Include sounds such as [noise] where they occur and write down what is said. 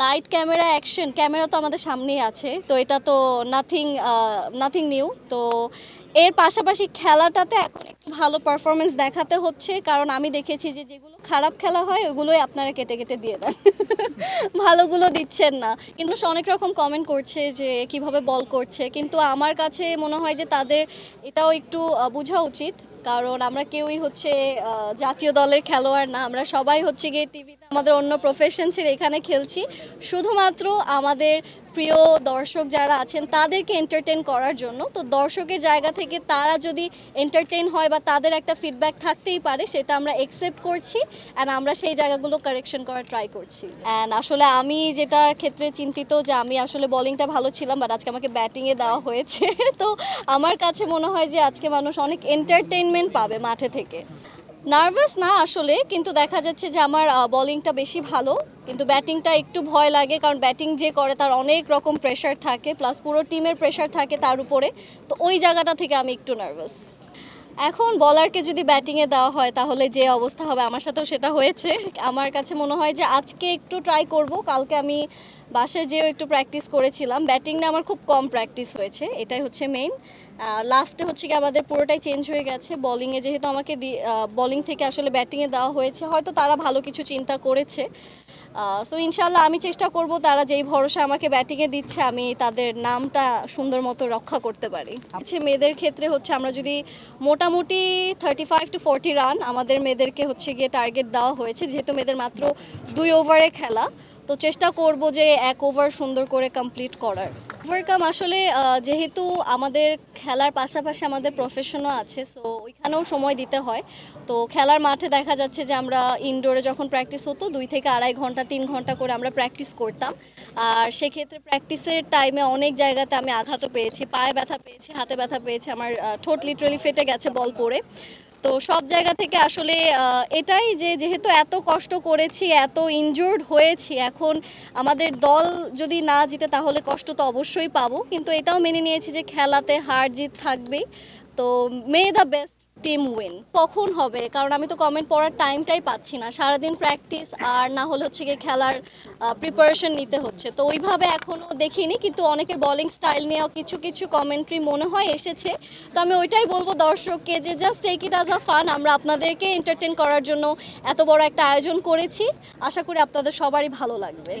Light camera action camera তো আমাদের সামনেই আছে। তো এটা তো নাথিং নাথিং নিউ তো এর পাশাপাশি খেলাটাতে এখন একটু ভালো পারফরমেন্স দেখাতে হচ্ছে। কারণ আমি দেখেছি যে যেগুলো খারাপ খেলা হয়, ওগুলোই আপনারা কেটে কেটে দিয়ে দেন। [laughs] ভালোগুলো দিচ্ছেন না। কিন্তু অনেক রকম কমেন্ট করছে যে কীভাবে বল করছে। কিন্তু আমার কাছে মনে হয় যে তাদের এটাও একটু বোঝা উচিত। কারণ আমরা কেউই হচ্ছে জাতীয় দলের খেলোয়াড় না। আমরা সবাই হচ্ছে গিয়ে টিভিতে আমাদের অন্য প্রফেশন ছেড়ে এখানে খেলছি। শুধুমাত্র আমাদের প্রিয় দর্শক যারা আছেন, তাদেরকে এন্টারটেন করার জন্য। তো দর্শকের জায়গা থেকে তারা যদি এন্টারটেন হয় বা তাদের একটা ফিডব্যাক থাকতেই পারে, সেটা আমরা একসেপ্ট করছি অ্যান্ড আমরা সেই জায়গাগুলো কারেকশন করার ট্রাই করছি। অ্যান্ড আসলে আমি যেটার ক্ষেত্রে চিন্তিত যে আমি আসলে বোলিংটা ভালো ছিলাম বাট আজকে আমাকে ব্যাটিংয়ে দেওয়া হয়েছে। [laughs] তো আমার কাছে মনে হয় যে আজকে মানুষ অনেক এন্টারটেনমেন্ট পাবে মাঠে থেকে। নার্ভাস না আসলে, কিন্তু দেখা যাচ্ছে যে আমার বোলিংটা বেশি ভালো। কিন্তু ব্যাটিংটা একটু ভয় লাগে, কারণ ব্যাটিং যে করে তার অনেক রকম প্রেশার থাকে প্লাস পুরো টিমের প্রেশার থাকে তার উপরে। তো ওই জায়গাটা থেকে আমি একটু নার্ভাস এখন বলারকে যদি ব্যাটিংয়ে দেওয়া হয়, তাহলে যে অবস্থা হবে, আমার সাথেও সেটা হয়েছে। আমার কাছে মনে হয় যে আজকে একটু ট্রাই করব, কালকে আমি বাসায় যেও একটু প্র্যাকটিস করেছিলাম। ব্যাটিং না আমার খুব কম প্র্যাকটিস হয়েছে, এটাই হচ্ছে মেইন লাস্টে হচ্ছে কি আমাদের পুরোটাই চেঞ্জ হয়ে গেছে। বলিংয়ে যেহেতু আমাকে বলিং থেকে আসলে ব্যাটিংয়ে দেওয়া হয়েছে, হয়তো তারা ভালো কিছু চিন্তা করেছে। সো ইনশাল্লাহ আমি চেষ্টা করব তারা যেই ভরসা আমাকে ব্যাটিংয়ে দিচ্ছে, আমি তাদের নামটা সুন্দর মতো রক্ষা করতে পারি। হচ্ছে মেয়েদের ক্ষেত্রে হচ্ছে আমরা যদি মোটামুটি thirty five to forty run আমাদের মেয়েদেরকে হচ্ছে গিয়ে টার্গেট দেওয়া হয়েছে, যেহেতু মেয়েদের মাত্র দুই ওভারে খেলা। তো চেষ্টা করব যে এক ওভার সুন্দর করে কমপ্লিট করার। ওভারকাম আসলে যেহেতু আমাদের খেলার পাশাপাশি আমাদের প্রফেশনও আছে সো ওইখানেও সময় দিতে হয়। তো খেলার মাঠে দেখা যাচ্ছে যে আমরা ইনডোরে যখন প্র্যাকটিস হতো, দুই থেকে আড়াই ঘণ্টা, তিন ঘণ্টা করে আমরা প্র্যাকটিস করতাম। আর সেক্ষেত্রে প্র্যাকটিসের টাইমে অনেক জায়গাতে আমি আঘাতও পেয়েছি, পায়ে ব্যথা পেয়েছি, হাতে ব্যথা পেয়েছি, আমার ঠোঁট লিটারালি ফেটে গেছে বল পড়ে। তো সব জায়গা থেকে আসলে এটাই যে যেহেতু এত কষ্ট করেছি, এত ইনজোর্ড হয়েছি, এখন আমাদের দল যদি না জিতে তাহলে কষ্ট তো অবশ্যই পাবো। কিন্তু এটাও মেনে নিয়েছি যে খেলাতে হার জিত থাকবেই। তো may the best team win কখন হবে? কারণ আমি তো কমেন্ট পড়ার টাইমটাই পাচ্ছি না। সারাদিন প্র্যাকটিস আর না হলে হচ্ছে গিয়ে খেলার প্রিপারেশন নিতে হচ্ছে। তো ওইভাবে এখনও দেখিনি, কিন্তু অনেকের বলিং স্টাইল নিয়েও কিছু কিছু কমেন্ট্রি মনে হয় এসেছে। তো আমি ওইটাই বলব দর্শককে যে just take it as a fun আমরা আপনাদেরকে এন্টারটেন করার জন্য এত বড় একটা আয়োজন করেছি। আশা করি আপনাদের সবারই ভালো লাগবে।